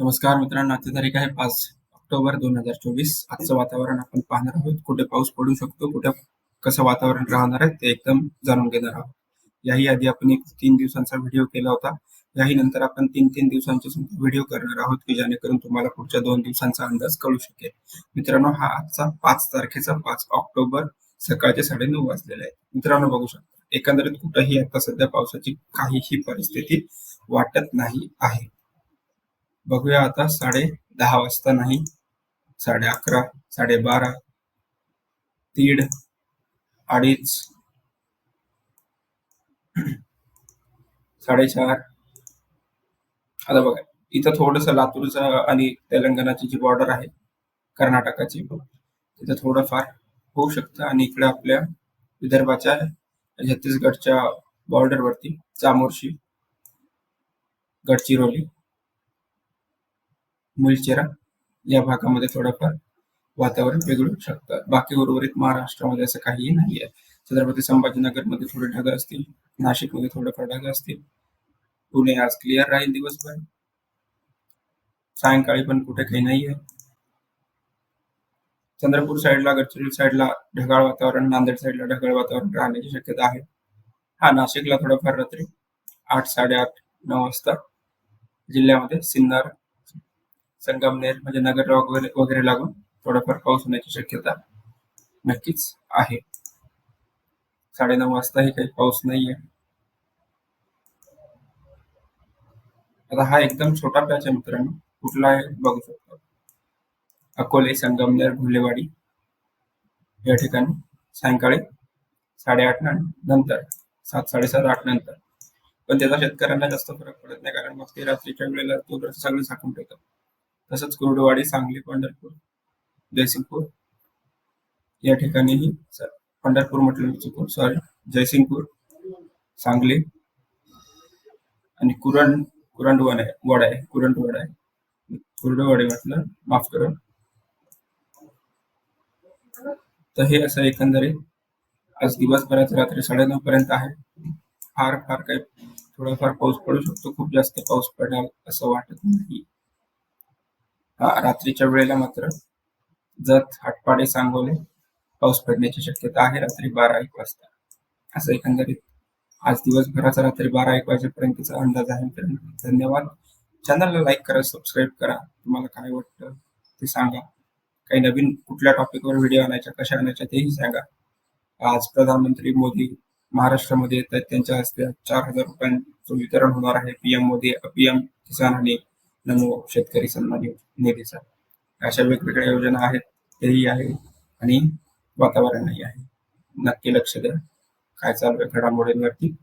नमस्कार मित्रांनो आजची तारीख आहे पाच ऑक्टोबर दोन हजार चोवीस. आजचं वातावरण आपण पाहणार आहोत. कुठे पाऊस पडू शकतो कुठे कसं वातावरण राहणार आहे ते एकदम जाणून घेणार आहोत. याही आधी आपण एक तीन दिवसांचा व्हिडिओ केला होता. याही नंतर आपण तीन तीन दिवसांचे सुद्धा व्हिडिओ करणार आहोत की जेणेकरून तुम्हाला पुढच्या दोन दिवसांचा अंदाज कळू शकेल. मित्रांनो हा आजचा पाच तारखेचा पाच ऑक्टोबर सकाळचे साडेनऊ वाजलेला आहे मित्रांनो बघू शकता एकंदरीत कुठेही आता सध्या पावसाची काहीही परिस्थिती वाटत नाही आहे. बघूया आता साडे दहा वाजता नाही साडे अकरा साडे बारा दीड अडीच साडेचार आता बघा इथं थोडस लातूरचं आणि तेलंगणाची जी बॉर्डर आहे कर्नाटकाची तिथं थोडंफार होऊ शकतं. आणि इकडे आपल्या विदर्भाच्या छत्तीसगडच्या बॉर्डरवरती चामोर्शी गडचिरोली मुलचेरा या भागामध्ये थोडंफार वातावरण बिघडू शकतं. बाकी उर्वरित महाराष्ट्रामध्ये असं काहीही नाहीये. छत्रपती संभाजीनगरमध्ये थोडे ढग असतील नाशिकमध्ये थोडेफार ढग असतील. पुणे आज क्लिअर राहील दिवसभर. सायंकाळी पण कुठे काही नाहीये. चंद्रपूर साईडला गडचिरोली साईडला ढगाळ वातावरण नांदेड साईडला ढगाळ वातावरण राहण्याची शक्यता आहे. हा नाशिकला थोडंफार रात्री आठ साडेआठ नऊ वाजता जिल्ह्यामध्ये सिन्नर संगमनेर म्हणजे नगर वगैरे वगैरे लागून थोडाफार पाऊस होण्याची शक्यता नक्कीच आहे. साडेनऊ वाजताही काही पाऊस नाहीये. आता हा एकदम छोटा पॅच आहे मित्रांनो. कुठला आहे बघू शकतो. अकोले संगमनेर घुलेवाडी या ठिकाणी सायंकाळी साडेआठ नंतर सात साडेसात आठ नंतर. पण त्याचा शेतकऱ्यांना जास्त फरक पडत नाही कारण मग ते रात्रीच्या वेळेला तो सगळं झाकून ठेवतात. तसंच कुर्डवाडी सांगली पंढरपूर जयसिंगपूर. या ठिकाणीही पंढरपूर म्हटलं चुकून सॉरी जयसिंगपूर सांगली आणि कुरण कुरंडवाड आहे वड आहे कुरंडवाड आहे. कुर्डवाडी म्हटलं माफ करा. तर हे असं एकंदरीत आज दिवसभरात रात्री साडेनऊ पर्यंत आहे. फार फार काही थोडाफार पाऊस पडू शकतो खूप जास्त पाऊस पडेल असं वाटत नाही. रात्रीच्या वेळेला मात्र जत हटपाडे सांगोले पाऊस पडण्याची शक्यता आहे रात्री बारा एक वाजता. असं एकंदरीत आज दिवसभराचा रात्री बारा एक वाजेपर्यंतचा अंदाज आहे. धन्यवाद. चॅनलला लाईक करा सबस्क्राईब करा. तुम्हाला काय वाटतं ते सांगा. काही नवीन कुठल्या टॉपिकवर व्हिडिओ आणायच्या कशा आणायच्या तेही सांगा. आज प्रधानमंत्री मोदी महाराष्ट्रामध्ये येत आहेत. त्यांच्या हस्ते चार हजार रुपयांचं वितरण होणार आहे. पीएम मोदी पीएम किसान आणि नमो शेतकरी सन्मान निधीचा. अशा वेगवेगळ्या योजना आहेत तेही आहे आणि वातावरणही आहे. नक्की लक्ष द्या. काय चालू आहे घडामोडींवरती?